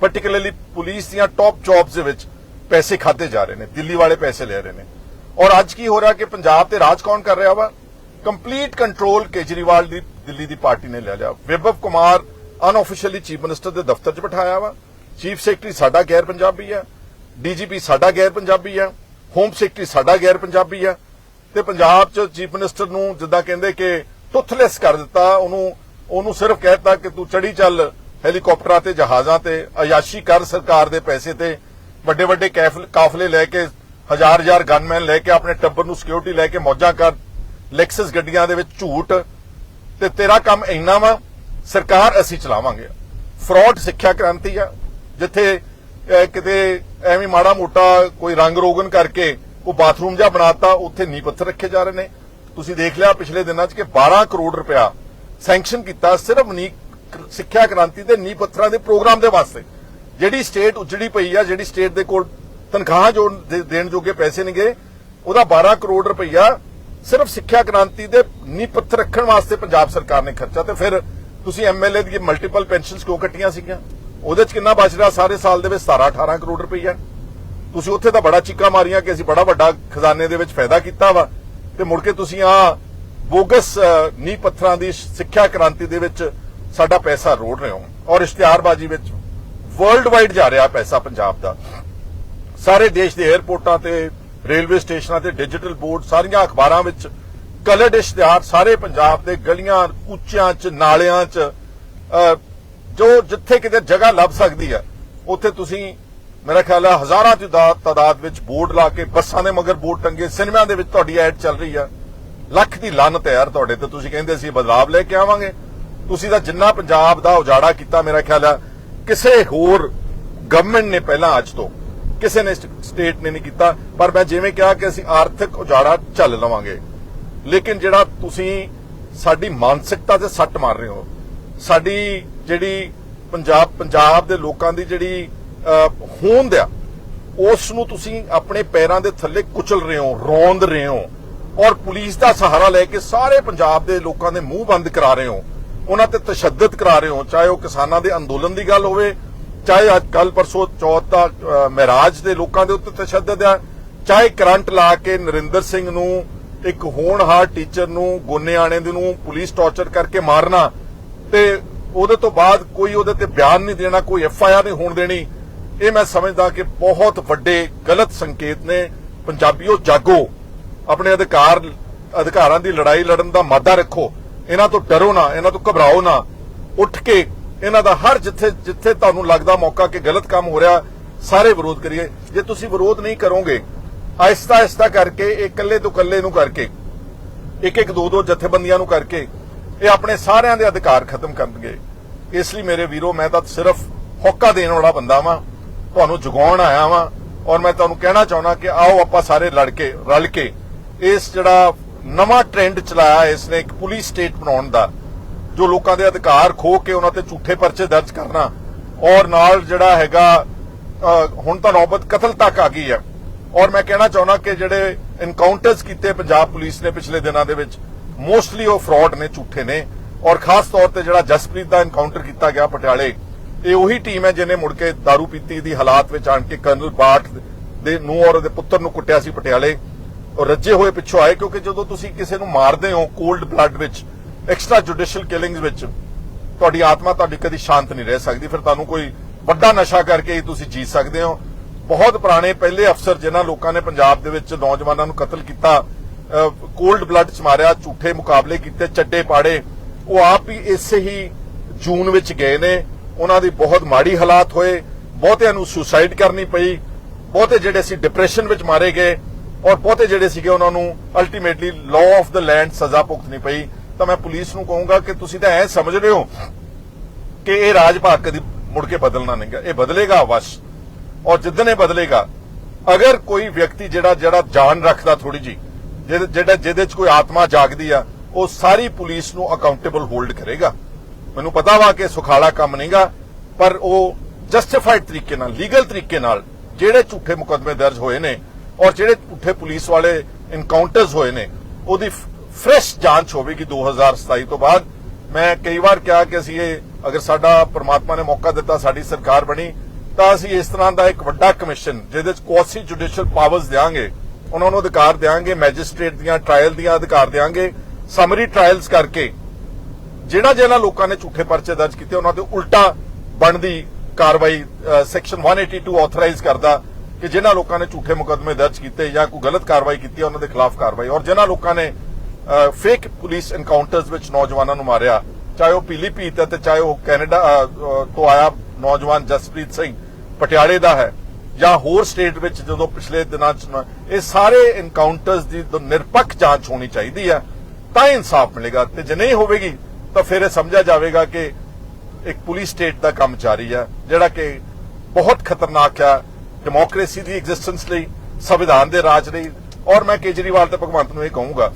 [SPEAKER 1] ਪਾਰਟਿਕੂਲਰਲੀ ਪੁਲਿਸ ਦੀਆਂ ਟੌਪ ਜੌਬਸ ਦੇ ਵਿੱਚ ਪੈਸੇ ਖਾਦੇ ਜਾ ਰਹੇ ਨੇ, ਦਿੱਲੀ ਵਾਲੇ ਪੈਸੇ ਲੈ ਰਹੇ ਨੇ। ਔਰ ਅੱਜ ਕੀ ਹੋ ਰਿਹਾ ਕਿ ਪੰਜਾਬ ਤੇ ਰਾਜ ਕੌਣ ਕਰ ਰਿਹਾ ਵਾ? ਕੰਪਲੀਟ ਕੰਟਰੋਲ ਕੇਜਰੀਵਾਲ ਦੀ, ਦਿੱਲੀ ਦੀ ਪਾਰਟੀ ਨੇ ਲੈ ਲਿਆ। Vibhav Kumar unofficially chief minister ਦੇ ਦਫ਼ਤਰ 'ਚ ਬਿਠਾਇਆ ਵਾ। ਚੀਫ ਸੈਕਟਰੀ ਸਾਡਾ ਗੈਰ ਪੰਜਾਬੀ ਆ। ਡੀਜੀਪੀ ਸਾਡਾ ਗੈਰ ਪੰਜਾਬੀ ਆ। ਹੋਮ ਸੈਕਟਰੀ ਸਾਡਾ ਗੈਰ ਪੰਜਾਬੀ ਆ। ਤੇ ਪੰਜਾਬ 'ਚ ਚੀਫ ਮਿਨਿਸਟਰ ਨੂੰ ਜਿੱਦਾਂ ਕਹਿੰਦੇ ਕਿ ਟੁੱਥਲੈਸ ਕਰ ਦਿੱਤਾ, ਉਹਨੂੰ ਉਹਨੂੰ ਸਿਰਫ ਕਹਿਤਾ ਕਿ ਤੂੰ ਚੜੀ ਚੱਲ ਹੈਲੀਕਾਪਟਰਾਂ ਤੇ ਜਹਾਜ਼ਾਂ ਤੇ, ਅਯਾਸ਼ੀ ਕਰ ਸਰਕਾਰ ਦੇ ਪੈਸੇ ਤੇ ਵੱਡੇ ਵੱਡੇ ਕਾਫਲੇ ਲੈ ਕੇ, ਹਜ਼ਾਰ ਹਜ਼ਾਰ ਗਨਮੈਨ ਲੈ ਕੇ ਆਪਣੇ ਟੱਬਰ ਨੂੰ ਸਿਕਿਉਰਿਟੀ ਲੈ ਕੇ ਮੌਜਾਂ ਕਰ ਲੈਕਸਸ ਗੱਡੀਆਂ ਦੇ ਵਿੱਚ ਝੂਠ। ਤੇ ਤੇਰਾ ਕੰਮ ਇੰਨਾ ਵਾ, ਸਰਕਾਰ ਅਸੀਂ ਚਲਾਵਾਂਗੇ। ਫਰਾਡ ਸਿੱਖਿਆ ਕ੍ਰਾਂਤੀ ਆ, ਜਿੱਥੇ ਕਿਤੇ ਐਵੇਂ ਮਾੜਾ ਮੋਟਾ ਕੋਈ ਰੰਗ ਰੋਗਨ ਕਰਕੇ ਉਹ ਬਾਥਰੂਮ ਜਿਹਾ ਬਣਾਤਾ, ਉੱਥੇ ਨੀ ਪੱਥਰ ਰੱਖੇ ਜਾ ਰਹੇ ਨੇ। ਤੁਸੀਂ ਦੇਖ ਲਿਆ ਪਿਛਲੇ ਦਿਨਾਂ 'ਚ ਕਿ 12 ਕਰੋੜ ਰੁਪਇਆ ਸੈਂਕਸ਼ਨ ਕੀਤਾ, ਸਿਰਫ ਨੀ ਸਿੱਖਿਆ ਕ੍ਰਾਂਤੀ ਦੇ ਨੀਂਹ ਪੱਥਰਾਂ ਦੇ ਪ੍ਰੋਗਰਾਮ ਦੇ ਵਾਸਤੇ। ਜਿਹੜੀ ਸਟੇਟ ਉਜੜੀ ਪਈ ਆ, ਜਿਹੜੀ ਸਟੇਟ ਦੇ ਕੋਲ ਤਨਖਾਹਾਂ ਜੋ ਦੇ- ਦੇਣ ਜੋਗੇ ਪੈਸੇ ਨਹੀਂਗੇ ਉਹਦਾ 12 ਕਰੋੜ ਰੁਪਈਆ ਸਿਰਫ ਸਿੱਖਿਆ ਕ੍ਰਾਂਤੀ ਦੇ ਨੀਂਹ ਪੱਥਰ ਰੱਖਣ ਵਾਸਤੇ ਪੰਜਾਬ ਸਰਕਾਰ ਨੇ ਖਰਚਾ ਤੇ ਫਿਰ ਤੁਸੀਂ ਐਮਐਲਏ ਦੀ ਮਲਟੀਪਲ ਪੈਨਸ਼ਨਸ ਕਿਉਂ ਕੱਟੀਆਂ ਸੀਗੀਆਂ। ਉਹਦੇ ਚ ਕਿੰਨਾ ਬਚ ਰਿਹਾ? ਸਾਰੇ ਸਾਲ ਦੇ ਵਿੱਚ 17 18 ਕਰੋੜ ਰੁਪਈਆ। ਤੁਸੀਂ ਉੱਥੇ ਤਾਂ ਬੜਾ ਚੀਕਾ ਮਾਰੀਆਂ ਕਿ ਅਸੀਂ ਬੜਾ ਵੱਡਾ ਖਜ਼ਾਨੇ ਦੇ ਵਿੱਚ ਫਾਇਦਾ ਕੀਤਾ ਵਾ। ਤੇ ਮੁੜ ਕੇ ਤੁਸੀਂ ਆ ਬੋਗਸ ਨੀਂਹ ਪੱਥਰਾਂ ਦੀ ਸਿੱਖਿਆ ਕ੍ਰਾਂਤੀ ਦੇ ਵਿੱਚ ਸਾਡਾ ਪੈਸਾ ਰੋੜ ਰਹੇ ਹੋ ਔਰ ਇਸ਼ਤਿਹਾਰਬਾਜ਼ੀ ਵਿੱਚ ਵਰਲਡ ਵਾਈਡ ਜਾ ਰਿਹਾ ਪੈਸਾ ਪੰਜਾਬ ਦਾ। ਸਾਰੇ ਦੇਸ਼ ਦੇ 에ਅਰਪੋਰਟਾਂ ਤੇ ਰੇਲਵੇ ਸਟੇਸ਼ਨਾਂ ਤੇ ਡਿਜੀਟਲ ਬੋਰਡ ਸਾਰੀਆਂ ਅਖਬਾਰਾਂ ਵਿੱਚ ਕਲਰਡ ਇਸ਼ਤਿਹਾਰ ਸਾਰੇ ਪੰਜਾਬ ਦੇ ਗਲੀਆਂ ਉੱਚਿਆਂ 'ਚ, ਨਾਲਿਆਂ 'ਚ ਜੋ ਜਿੱਥੇ ਕਿਤੇ ਜਗ੍ਹਾ ਲੱਭ ਸਕਦੀ ਹੈ, ਉੱਥੇ ਤੁਸੀਂ ਮੇਰਾ ਖਿਆਲ ਹੈ ਹਜ਼ਾਰਾਂ ਦੀ ਤਾਦਾਦ ਵਿੱਚ ਬੋਰਡ ਲਾ ਕੇ ਬੱਸਾਂ ਦੇ ਮਗਰ ਬੋਰਡ ਟੰਗੇ ਸਿਨੇਮਾ ਦੇ ਵਿੱਚ ਤੁਹਾਡੀ ਐਡ ਚੱਲ ਰਹੀ ਹੈ। ਲੱਖ ਦੀ ਲਾਨਤ ਹੈ ਯਾਰ ਤੁਹਾਡੇ ਤੇ। ਤੁਸੀਂ ਕਹਿੰਦੇ ਸੀ ਬਦਲਾਵ ਲੈ ਕੇ ਆਵਾਂਗੇ। ਤੁਸੀਂ ਤਾਂ ਜਿੰਨਾ ਪੰਜਾਬ ਦਾ ਉਜਾੜਾ ਕੀਤਾ ਮੇਰਾ ਖਿਆਲ ਆ, ਕਿਸੇ ਹੋਰ ਗਵਰਨਮੈਂਟ ਨੇ ਪਹਿਲਾਂ ਅੱਜ ਤੋਂ, ਕਿਸੇ ਨੇ ਸਟੇਟ ਨੇ ਨਹੀਂ ਕੀਤਾ, ਪਰ ਮੈਂ ਜਿਵੇਂ ਕਿਹਾ ਕਿ ਅਸੀਂ ਆਰਥਿਕ ਉਜਾੜਾ ਝੱਲ ਲਵਾਂਗੇ। ਲੇਕਿਨ ਜਿਹੜਾ ਤੁਸੀਂ ਸਾਡੀ ਮਾਨਸਿਕਤਾ ਤੇ ਸੱਟ ਮਾਰ ਰਹੇ ਹੋ, ਸਾਡੀ ਜਿਹੜੀ ਪੰਜਾਬ ਪੰਜਾਬ ਦੇ ਲੋਕਾਂ ਦੀ ਜਿਹੜੀ ਹੋਂਦ ਆ ਉਸ ਨੂੰ ਤੁਸੀਂ ਆਪਣੇ ਪੈਰਾਂ ਦੇ ਥੱਲੇ ਕੁਚਲ ਰਹੇ ਹੋ, ਰੋਂਦ ਰਹੇ ਹੋ ਔਰ ਪੁਲਿਸ ਦਾ ਸਹਾਰਾ ਲੈ ਕੇ ਸਾਰੇ ਪੰਜਾਬ ਦੇ ਲੋਕਾਂ ਦੇ ਮੂੰਹ ਬੰਦ ਕਰਾ ਰਹੇ ਹੋ। ਉਹਨਾਂ ਤੇ ਤਸ਼ੱਦਦ ਕਰਾ ਰਹੇ ਹੋ ਚਾਹੇ ਉਹ ਕਿਸਾਨਾਂ ਦੇ ਅੰਦੋਲਨ ਦੀ ਗੱਲ ਹੋਵੇ, ਚਾਹੇ ਅੱਜ ਕੱਲ ਪਰਸੋਂ ਚੌਥ ਦਾ ਮਹਿਰਾਜ ਦੇ ਲੋਕਾਂ ਦੇ ਉੱਤੇ ਤਸ਼ੱਦਦ ਆ, ਚਾਹੇ ਕਰੰਟ ਲਾ ਕੇ ਨਰਿੰਦਰ ਸਿੰਘ ਨੂੰ, ਇੱਕ ਹੋਣਹਾਰ ਟੀਚਰ ਨੂੰ, ਗੋਨੇਆਣੇ ਦੇ ਨੂੰ ਪੁਲਿਸ ਟਾਰਚਰ ਕਰਕੇ ਮਾਰਨਾ, ਤੇ ਉਹਦੇ ਤੋਂ ਬਾਅਦ ਕੋਈ ਉਹਦੇ ਤੇ ਬਿਆਨ ਨਹੀਂ ਦੇਣਾ, ਕੋਈ ਐਫ ਆਈ ਆਰ ਨਹੀਂ ਹੋਣ ਦੇਣੀ, ਇਹ ਮੈਂ ਸਮਝਦਾ ਕਿ ਬਹੁਤ ਵੱਡੇ ਗਲਤ ਸੰਕੇਤ ਨੇ। ਪੰਜਾਬੀਓ, ਜਾਗੋ, ਆਪਣੇ ਅਧਿਕਾਰ, ਅਧਿਕਾਰਾਂ ਦੀ ਲੜਾਈ ਲੜਨ ਦਾ ਮਾਦਾ ਰੱਖੋ। ਇਹਨਾਂ ਤੋਂ ਡਰੋ ਨਾ, ਇਹਨਾਂ ਤੋਂ ਘਬਰਾਓ ਨਾ। ਉੱਠ ਕੇ ਇਹਨਾਂ ਦਾ ਹਰ ਜਿੱਥੇ ਜਿੱਥੇ ਤੁਹਾਨੂੰ ਲੱਗਦਾ ਮੌਕਾ ਕਿ ਗਲਤ ਕੰਮ ਹੋ ਰਿਹਾ, ਸਾਰੇ ਵਿਰੋਧ ਕਰੀਏ। ਜੇ ਤੁਸੀਂ ਵਿਰੋਧ ਨਹੀਂ ਕਰੋਗੇ, ਆਹਿਸਤਾ ਆਹਿਸਤਾ ਕਰਕੇ, ਇਹ ਇਕੱਲੇ ਤੋਂ ਇਕੱਲੇ ਨੂੰ ਕਰਕੇ ਇੱਕ ਇੱਕ ਦੋ ਦੋ ਜਥੇਬੰਦੀਆਂ ਨੂੰ ਕਰਕੇ, ਇਹ ਆਪਣੇ ਸਾਰਿਆਂ ਦੇ ਅਧਿਕਾਰ ਖਤਮ ਕਰਨਗੇ। ਇਸ ਲਈ ਮੇਰੇ ਵੀਰੋ, ਮੈਂ ਤਾਂ ਸਿਰਫ ਹੋਕਾ ਦੇਣ ਵਾਲਾ ਬੰਦਾ ਵਾਂ। ਤੁਹਾਨੂੰ ਜਗਾਉਣ ਆਇਆ ਵਾਂ ਔਰ ਮੈਂ ਤੁਹਾਨੂੰ ਕਹਿਣਾ ਚਾਹੁੰਦਾ ਕਿ ਆਓ ਆਪਾਂ ਸਾਰੇ ਲੜ ਕੇ, ਰਲ ਕੇ, ਇਸ ਜਿਹੜਾ ਨਵਾਂ ਟ੍ਰੈਂਡ ਚਲਾਇਆ ਇਸ ਨੇ ਇੱਕ ਪੁਲਿਸ ਸਟੇਟ ਬਣਾਉਣ ਦਾ, ਜੋ ਲੋਕਾਂ ਦੇ ਅਧਿਕਾਰ ਖੋ ਕੇ ਉਹਨਾਂ ਤੇ ਝੂਠੇ ਪਰਚੇ ਦਰਜ ਕਰਨਾ। ਔਰ ਨਾਲ ਜਿਹੜਾ ਹੈਗਾ ਹੁਣ ਤਾਂ ਨੌਬਤ ਕਤਲ ਤੱਕ ਆ ਗਈ ਹੈ ਔਰ ਮੈਂ ਕਹਿਣਾ ਚਾਹੁੰਦਾ ਕਿ ਜਿਹੜੇ ਐਨਕਾਊਂਟਰਸ ਕੀਤੇ ਪੰਜਾਬ ਪੁਲਿਸ ਨੇ ਪਿਛਲੇ ਦਿਨਾਂ ਦੇ ਵਿੱਚ ਮੋਸਟਲੀ ਉਹ ਫਰਾਡ ਨੇ, ਝੂਠੇ ਨੇ। ਔਰ ਖਾਸ ਤੌਰ ਤੇ ਜਿਹੜਾ ਜਸਪ੍ਰੀਤ ਦਾ ਐਨਕਾਊਂਟਰ ਕੀਤਾ ਗਿਆ ਪਟਿਆਲੇ, ਇਹ ਉਹੀ ਟੀਮ ਹੈ ਜਿਹਨੇ ਮੁੜ ਕੇ दारू ਪੀਤੀ ਦੀ ਹਾਲਾਤ ਵਿੱਚ ਆਣ ਕੇ ਕਰਨਲ ਬਾਠ ਦੇ ਨੂੰ ਔਰ ਉਹਦੇ ਪੁੱਤਰ ਨੂੰ ਕੁੱਟਿਆ ਸੀ ਪਟਿਆਲੇ। ਔਰ ਰੱਜੇ ਹੋਏ ਪਿੱਛੋਂ ਆਏ, ਕਿਉਂਕਿ ਜਦੋਂ ਤੁਸੀਂ ਕਿਸੇ ਨੂੰ ਮਾਰਦੇ ਹੋ ਕੋਲਡ ਬਲੱਡ ਵਿੱਚ ਐਕਸਟਰਾ ਜੁਡੀਸ਼ੀਅਲ ਕਿਲਿੰਗਸ ਵਿੱਚ, ਤੁਹਾਡੀ ਆਤਮਾ ਤੁਹਾਡੀ ਕਦੀ ਸ਼ਾਂਤ ਨਹੀਂ ਰਹਿ ਸਕਦੀ। ਫਿਰ ਤੁਹਾਨੂੰ ਕੋਈ ਵੱਡਾ ਨਸ਼ਾ ਕਰਕੇ ਹੀ ਤੁਸੀਂ ਜੀ ਸਕਦੇ ਹੋ। ਬਹੁਤ ਪੁਰਾਣੇ ਪਹਿਲੇ ਅਫਸਰ ਜਿਨ੍ਹਾਂ ਲੋਕਾਂ ਨੇ ਪੰਜਾਬ ਦੇ ਵਿੱਚ ਨੌਜਵਾਨਾਂ ਨੂੰ ਕਤਲ ਕੀਤਾ ਕੋਲਡ ਬਲੱਡ ਚ ਮਾਰਿਆ, ਝੂਠੇ ਮੁਕਾਬਲੇ ਕੀਤੇ, ਚੱਡੇ ਪਾੜੇ, ਉਹ ਆਪ ਹੀ ਇਸੇ ਹੀ ਜੂਨ ਵਿੱਚ ਗਏ ਨੇ। ਉਹਨਾਂ ਦੀ ਬਹੁਤ ਮਾੜੀ ਹਾਲਾਤ ਹੋਏ, ਬਹੁਤਿਆਂ ਨੂੰ ਸੁਸਾਈਡ ਕਰਨੀ ਪਈ, ਬਹੁਤੇ ਜਿਹੜੇ ਸੀ ਡਿਪਰੈਸ਼ਨ ਵਿੱਚ ਮਾਰੇ ਗਏ। ਔਰ ਬਹੁਤੇ ਜਿਹੜੇ ਸੀਗੇ ਉਹਨਾਂ ਨੂੰ ਅਲਟੀਮੇਟਲੀ ਲਾਅ ਆਫ ਦਾ ਲੈਂਡ ਸਜ਼ਾ ਭੁਗਤਣੀ ਪਈ। ਤਾਂ ਮੈਂ ਪੁਲਿਸ ਨੂੰ ਕਹੂੰਗਾ ਕਿ ਤੁਸੀਂ ਤਾਂ ਐ ਸਮਝ ਰਹੇ ਹੋ ਕਿ ਇਹ ਰਾਜ ਭਾਗ ਕਦੀ ਮੁੜ ਕੇ ਬਦਲਣਾ ਨਹੀਂਗਾ ਇਹ ਬਦਲੇਗਾ ਵਸ਼ ਔਰ ਜਿੱਦਣ ਇਹ ਬਦਲੇਗਾ, ਅਗਰ ਕੋਈ ਵਿਅਕਤੀ ਜਿਹੜਾ ਜਿਹੜਾ ਜਾਨ ਰੱਖਦਾ ਥੋੜੀ ਜੀ ਜਿਹੜਾ ਜਿਹਦੇ ਚ ਕੋਈ ਆਤਮਾ ਜਾਗਦੀ ਆ, ਉਹ ਸਾਰੀ ਪੁਲਿਸ ਨੂੰ ਅਕਾਊਂਟੇਬਲ ਹੋਲਡ ਕਰੇਗਾ। ਮੈਨੂੰ ਪਤਾ ਵਾ ਕਿ ਸੁਖਾਲਾ ਕੰਮ ਨਹੀਂਗਾ ਪਰ ਉਹ ਜਸਟੀਫਾਈਡ ਤਰੀਕੇ ਨਾਲ ਲੀਗਲ ਤਰੀਕੇ ਨਾਲ ਜਿਹੜੇ ਝੂਠੇ ਮੁਕੱਦਮੇ ਦਰਜ ਹੋਏ ਨੇ ਔਰ ਜਿਹੜੇ ਝੂਠੇ ਪੁਲਿਸ ਵਾਲੇ ਇਨਕਾਊਂਟਰਸ ਹੋਏ ਨੇ, ਉਹਦੀ ਫਰੈਸ਼ ਜਾਂਚ ਹੋਵੇਗੀ 2027 ਤੋਂ ਬਾਅਦ। ਮੈਂ ਕਈ ਵਾਰ ਕਿਹਾ ਕਿ ਅਸੀਂ ਇਹ, ਅਗਰ ਸਾਡਾ ਪ੍ਰਮਾਤਮਾ ਨੇ ਮੌਕਾ ਦਿੱਤਾ, ਸਾਡੀ ਸਰਕਾਰ ਬਣੀ, ਤਾਂ ਅਸੀਂ ਇਸ ਤਰ੍ਹਾਂ ਦਾ ਇੱਕ ਵੱਡਾ ਕਮਿਸ਼ਨ, ਜਿਹਦੇ ਚ ਕੁਆਸੀ ਜੁਡੀਸ਼ੀਅਲ ਪਾਵਰਸ ਦੇਾਂਗੇ ਉਹਨਾਂ ਨੂੰ ਅਧਿਕਾਰ ਦੇਾਂਗੇ ਮੈਜਿਸਟ੍ਰੇਟ ਦੀਆਂ ਟ੍ਰਾਇਲ ਦੀਆਂ ਅਧਿਕਾਰ ਦੇਾਂਗੇ ਸਮਰੀ ਟ੍ਰਾਇਲਸ ਕਰਕੇ। ਜਿਹੜਾ ਜਿਹੜਾ ਲੋਕਾਂ ਨੇ ਝੂਠੇ ਪਰਚੇ ਦਰਜ ਕੀਤੇ, ਉਹਨਾਂ ਤੇ ਉਲਟਾ ਬਣਦੀ ਕਾਰਵਾਈ ਸੈਕਸ਼ਨ 182 ਆਥੋਰਾਈਜ਼ ਕਰਦਾ। ਕਿ ਜਿਨ੍ਹਾਂ ਲੋਕਾਂ ਨੇ ਝੂਠੇ ਮੁਕਦਮੇ ਦਰਜ ਕੀਤੇ ਜਾਂ ਕੋਈ ਗਲਤ ਕਾਰਵਾਈ ਕੀਤੀ ਹੈ ਉਹਨਾਂ ਦੇ ਖਿਲਾਫ ਕਾਰਵਾਈ। ਔਰ ਜਿਨ੍ਹਾਂ ਲੋਕਾਂ ਨੇ ਫੇਕ ਪੁਲਿਸ ਐਨਕਾਊਂਟਰਸ ਵਿੱਚ ਨੌਜਵਾਨਾਂ ਨੂੰ ਮਾਰਿਆ, ਚਾਹੇ ਉਹ ਪੀਲੀਭੀਤ ਹੈ ਤੇ ਚਾਹੇ ਉਹ ਕੈਨੇਡਾ ਤੋਂ ਆਇਆ ਨੌਜਵਾਨ ਜਸਪ੍ਰੀਤ ਸਿੰਘ ਪਟਿਆਲੇ ਦਾ ਹੈ, ਜਾਂ ਹੋਰ ਸਟੇਟ ਵਿੱਚ ਜਦੋਂ ਪਿਛਲੇ ਦਿਨਾਂ ਚ ਇਹ ਸਾਰੇ ਐਨਕਾਊਂਟਰਸ ਦੀ ਨਿਰਪੱਖ ਜਾਂਚ ਹੋਣੀ ਚਾਹੀਦੀ ਹੈ ਤਾਂ ਹੀ ਇਨਸਾਫ ਮਿਲੇਗਾ। ਤੇ ਜੇ ਨਹੀਂ ਹੋਵੇਗੀ, ਤਾਂ ਫਿਰ ਇਹ ਸਮਝਿਆ ਜਾਵੇਗਾ ਕਿ ਇੱਕ ਪੁਲਿਸ ਸਟੇਟ ਦਾ ਕੰਮ ਜਾਰੀ ਹੈ ਜਿਹੜਾ ਕਿ ਬਹੁਤ ਖਤਰਨਾਕ ਹੈ ਡੈਮੋਕ੍ਰੇਸੀ ਦੀ ਐਗਜ਼ਿਸਟੈਂਸ ਲਈ, ਸੰਵਿਧਾਨ ਦੇ ਰਾਜ ਲਈ, ਔਰ ਮੈਂ ਕੇਜਰੀਵਾਲ ਤੇ ਭਗਵੰਤ ਨੂੰ ਇਹ ਕਹੂੰਗਾ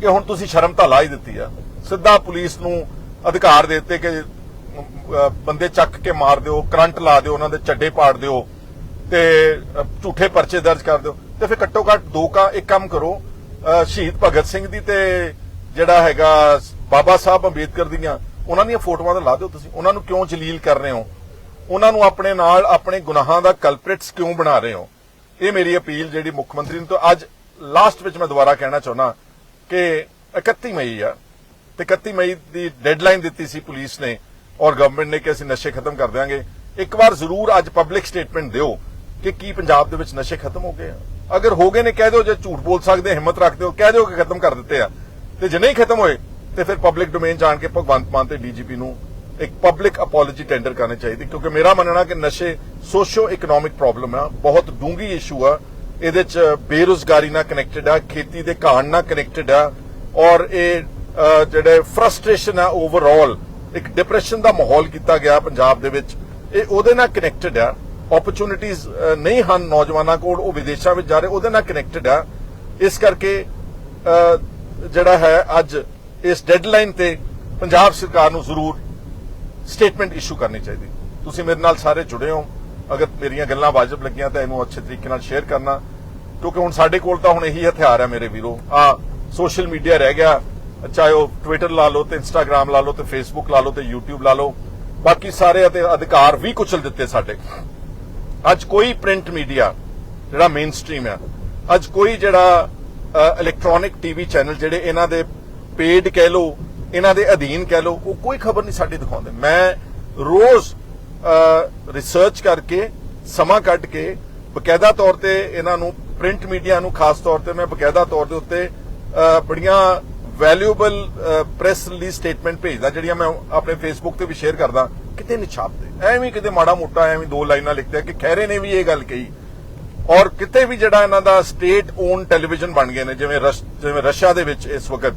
[SPEAKER 1] ਕਿ ਹੁਣ ਤੁਸੀਂ ਸ਼ਰਮ ਤਾਂ ਲਾ ਹੀ ਦਿੱਤੀ ਆ। ਸਿੱਧਾ ਪੁਲਿਸ ਨੂੰ ਅਧਿਕਾਰ ਦੇ ਦਿੱਤੇ ਕਿ ਬੰਦੇ ਚੱਕ ਕੇ ਮਾਰ ਦਿਓ, ਕਰੰਟ ਲਾ ਦਿਓ, ਉਹਨਾਂ ਦੇ ਚੱਡੇ ਪਾੜ ਦਿਓ ਤੇ ਝੂਠੇ ਪਰਚੇ ਦਰਜ ਕਰ ਦਿਓ। ਤੇ ਫਿਰ ਘੱਟੋ ਘੱਟ ਦੋ ਕਾ, ਇੱਕ ਕੰਮ ਕਰੋ ਸ਼ਹੀਦ ਭਗਤ ਸਿੰਘ ਦੀ ਤੇ ਜਿਹੜਾ ਹੈਗਾ ਬਾਬਾ ਸਾਹਿਬ ਅੰਬੇਦਕਰ ਦੀਆਂ, ਉਹਨਾਂ ਦੀਆਂ ਫੋਟੋਆਂ ਤਾਂ ਲਾ ਦਿਓ ਤੁਸੀਂ। ਉਹਨਾਂ ਨੂੰ ਕਿਉਂ ਜਲੀਲ ਕਰ ਰਹੇ ਹੋ? ਉਹਨਾਂ ਨੂੰ ਆਪਣੇ ਨਾਲ ਆਪਣੇ ਗੁਨਾਹਾਂ ਦਾ ਕਲਪ੍ਰਿਟਸ ਕਿਉਂ ਬਣਾ ਰਹੇ ਹੋ? ਇਹ ਮੇਰੀ ਅਪੀਲ ਜਿਹੜੀ ਮੁੱਖ ਮੰਤਰੀ ਨੂੰ ਤੋਂ ਅੱਜ ਲਾਸਟ ਵਿੱਚ ਮੈਂ ਦੁਬਾਰਾ ਕਹਿਣਾ ਚਾਹੁੰਦਾ ਕਿ 31 ਮਈ ਆ। ਤੇ 31 ਮਈ ਦੀ ਡੈਡਲਾਈਨ ਦਿੱਤੀ ਸੀ ਪੁਲਿਸ ਨੇ ਔਰ ਗਵਰਨਮੈਂਟ ਨੇ ਕਿ ਅਸੀਂ ਨਸ਼ੇ ਖਤਮ ਕਰ ਦਿਆਂਗੇ। ਇੱਕ ਵਾਰ ਜ਼ਰੂਰ ਅੱਜ ਪਬਲਿਕ ਸਟੇਟਮੈਂਟ ਦਿਓ ਕਿ ਕੀ ਪੰਜਾਬ ਦੇ ਵਿੱਚ ਨਸ਼ੇ ਖਤਮ ਹੋ ਗਏ ਆ। ਅਗਰ ਹੋ ਗਏ ਨੇ ਕਹਿ ਦਿਓ ਜੇ ਝੂਠ ਬੋਲ ਸਕਦੇ ਆ, ਹਿੰਮਤ ਰੱਖਦੇ ਹੋ ਕਹਿ ਦਿਓ ਕਿ ਖਤਮ ਕਰ ਦਿੱਤੇ ਆ। ਤੇ ਜੇ ਨਹੀਂ ਖਤਮ ਹੋਏ ਤੇ ਫਿਰ ਪਬਲਿਕ ਡੋਮੇਨ ਜਾਣ ਕੇ ਭਗਵੰਤ ਮਾਨ ਤੇ ਡੀਜੀਪੀ ਨੂੰ ਇੱਕ ਪਬਲਿਕ ਅਪੋਲੋਜੀ ਟੈਂਡਰ ਕਰਨੀ ਚਾਹੀਦੀ, ਕਿਉਂਕਿ ਮੇਰਾ ਮੰਨਣਾ ਕਿ ਨਸ਼ੇ ਸੋਸ਼ੀਓ ਇਕਨੋਮਿਕ ਪ੍ਰੋਬਲਮ ਆ, ਬਹੁਤ ਡੂੰਗੀ ਇਸ਼ੂ ਆ, ਇਹਦੇ ਚ ਬੇਰੋਜ਼ਗਾਰੀ ਨਾਲ ਕਨੈਕਟਡ ਆ, ਖੇਤੀ ਦੇ ਘਾਣ ਨਾਲ ਕਨੈਕਟਡ ਆ, ਔਰ ਇਹ ਜਿਹੜੇ ਫਰਸਟ੍ਰੇਸ਼ਨ ਆ ਓਵਰਆਲ ਇੱਕ ਡਿਪਰੈਸ਼ਨ ਦਾ ਮਾਹੌਲ ਕੀਤਾ ਗਿਆ ਪੰਜਾਬ ਦੇ ਵਿੱਚ, ਇਹ ਉਹਦੇ ਨਾਲ ਕਨੈਕਟਡ ਆ ਓਪਰਚ्युनिटीज ਨਹੀਂ ਹਨ ਨੌਜਵਾਨਾਂ ਕੋਲ, ਉਹ ਵਿਦੇਸ਼ਾਂ ਵਿੱਚ ਜਾ ਰਹੇ, ਉਹਦੇ ਨਾਲ ਕਨੈਕਟਡ ਆ, ਇਸ ਕਰਕੇ ਜਿਹੜਾ ਹੈ ਅੱਜ ਇਸ ਡੈਡਲਾਈਨ ਤੇ ਪੰਜਾਬ ਸਰਕਾਰ ਨੂੰ ਜ਼ਰੂਰ ਸਟੇਟਮੈਂਟ ਇਸ਼ੂ ਕਰਨੀ ਚਾਹੀਦੀ। ਤੁਸੀਂ ਮੇਰੇ ਨਾਲ ਸਾਰੇ ਜੁੜੇ ਹੋ। ਅਗਰ ਮੇਰੀਆਂ ਗੱਲਾਂ ਵਾਜਬ ਲੱਗੀਆਂ ਤਾਂ ਇਹਨੂੰ ਅੱਛੇ ਤਰੀਕੇ ਨਾਲ ਸ਼ੇਅਰ ਕਰਨਾ। ਕਿਉਂਕਿ ਹੁਣ ਸਾਡੇ ਕੋਲ ਤਾਂ ਹੁਣ ਇਹੀ ਹਥਿਆਰ ਹੈ ਮੇਰੇ ਵੀਰੋ। ਆ ਸੋਸ਼ਲ ਮੀਡੀਆ ਰਹਿ ਗਿਆ। ਚਾਹੇ ਉਹ ਟਵਿੱਟਰ ਲਾ ਲਓ ਤੇ ਇੰਸਟਾਗ੍ਰam ਲਾ ਲਓ ਤੇ ਫੇਸਬੁੱਕ ਲਾ ਲਓ ਤੇ YouTube ਲਾ ਲਓ। ਬਾਕੀ ਸਾਰੇ ਅਧਿਕਾਰ ਵੀ ਕੁਚਲ ਦਿੱਤੇ ਸਾਡੇ। ਅੱਜ ਕੋਈ ਪ੍ਰਿੰਟ ਮੀਡੀਆ ਜਿਹੜਾ ਮੇਨ ਸਟ੍ਰੀਮ ਹੈ ਅੱਜ ਕੋਈ ਜਿਹੜਾ ਇਲੈਕਟ੍ਰੋਨਿਕ ਟੀਵੀ ਚੈਨਲ ਜਿਹੜੇ ਇਹਨਾਂ ਦੇ ਪੇਡ ਕਹਿ ਲਓ ਇਹਨਾਂ ਦੇ ਅਧੀਨ ਕਹਿ ਲਓ, ਉਹ ਕੋਈ ਖਬਰ ਨਹੀਂ ਸਾਡੀ ਦਿਖਾਉਂਦੇ। ਮੈਂ ਰੋਜ਼ ਰਿਸਰਚ ਕਰਕੇ, ਸਮਾਂ ਕੱਢ ਕੇ, ਬਕਾਇਦਾ ਤੌਰ ਤੇ ਇਹਨਾਂ ਨੂੰ ਪ੍ਰਿੰਟ ਮੀਡੀਆ ਨੂੰ ਖਾਸ ਤੌਰ ਤੇ ਮੈਂ ਬਕਾਇਦਾ ਤੌਰ ਦੇ ਉੱਤੇ ਬੜੀਆਂ ਵੈਲਿਊਬਲ ਪ੍ਰੈਸ ਰਿਲੀਜ਼ ਸਟੇਟਮੈਂਟ ਭੇਜਦਾ, ਜਿਹੜੀਆਂ ਮੈਂ ਆਪਣੇ ਫੇਸਬੁੱਕ ਤੇ ਵੀ ਸ਼ੇਅਰ ਕਰਦਾ। ਕਿਤੇ ਨਹੀਂ ਛਾਪਦੇ। ਐਵੇਂ ਕਿਤੇ ਮਾੜਾ ਮੋਟਾ ਐਵੇਂ ਦੋ ਲਾਈਨਾਂ ਲਿਖਦੇ ਆ ਕਿ ਖੈਰੇ ਨੇ ਵੀ ਇਹ ਗੱਲ ਕਹੀ। ਔਰ ਕਿਤੇ ਵੀ ਜਿਹੜਾ ਇਹਨਾਂ ਦਾ ਸਟੇਟ ਓਨ ਟੈਲੀਵਿਜ਼ਨ ਬਣ ਗਏ ਨੇ, ਜਿਵੇਂ ਜਿਵੇਂ ਰਸ਼ੀਆ ਦੇ ਵਿੱਚ ਇਸ ਵਕਤ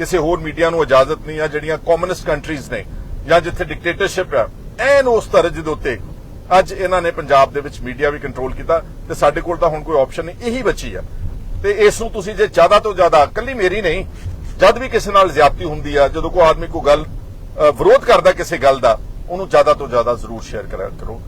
[SPEAKER 1] ਕਿਸੇ ਹੋਰ ਮੀਡੀਆ ਨੂੰ ਇਜਾਜ਼ਤ ਨਹੀਂ ਆ, ਜਿਹੜੀਆਂ ਕਮਿਊਨਿਸਟ ਕੰਟਰੀਜ਼ ਨੇ, ਜਾਂ ਜਿੱਥੇ ਡਿਕਟੇਟਰਸ਼ਿਪ ਆ। ਐਨ ਉਸ ਤਰ੍ਹਾਂ ਦੇ ਉੱਤੇ ਅੱਜ ਇਹਨਾਂ ਨੇ ਪੰਜਾਬ ਦੇ ਵਿੱਚ ਮੀਡੀਆ ਵੀ ਕੰਟਰੋਲ ਕੀਤਾ ਤੇ ਸਾਡੇ ਕੋਲ ਤਾਂ ਹੁਣ ਕੋਈ ਆਪਸ਼ਨ ਨਹੀਂ, ਇਹੀ ਬਚੀ ਆ। ਤੇ ਇਸ ਨੂੰ ਤੁਸੀਂ ਜੇ ਜ਼ਿਆਦਾ ਤੋਂ ਜ਼ਿਆਦਾ, ਇਕੱਲੀ ਮੇਰੀ ਨਹੀਂ, ਜਦ ਵੀ ਕਿਸੇ ਨਾਲ ਜ਼ਿਆਦਤੀ ਹੁੰਦੀ ਆ, ਜਦੋਂ ਕੋਈ ਆਦਮੀ ਕੋਈ ਗੱਲ ਵਿਰੋਧ ਕਰਦਾ ਕਿਸੇ ਗੱਲ ਦਾ, ਉਹਨੂੰ ਜ਼ਿਆਦਾ ਤੋਂ ਜ਼ਿਆਦਾ ਜ਼ਰੂਰ ਸ਼ੇਅਰ ਕਰੋ।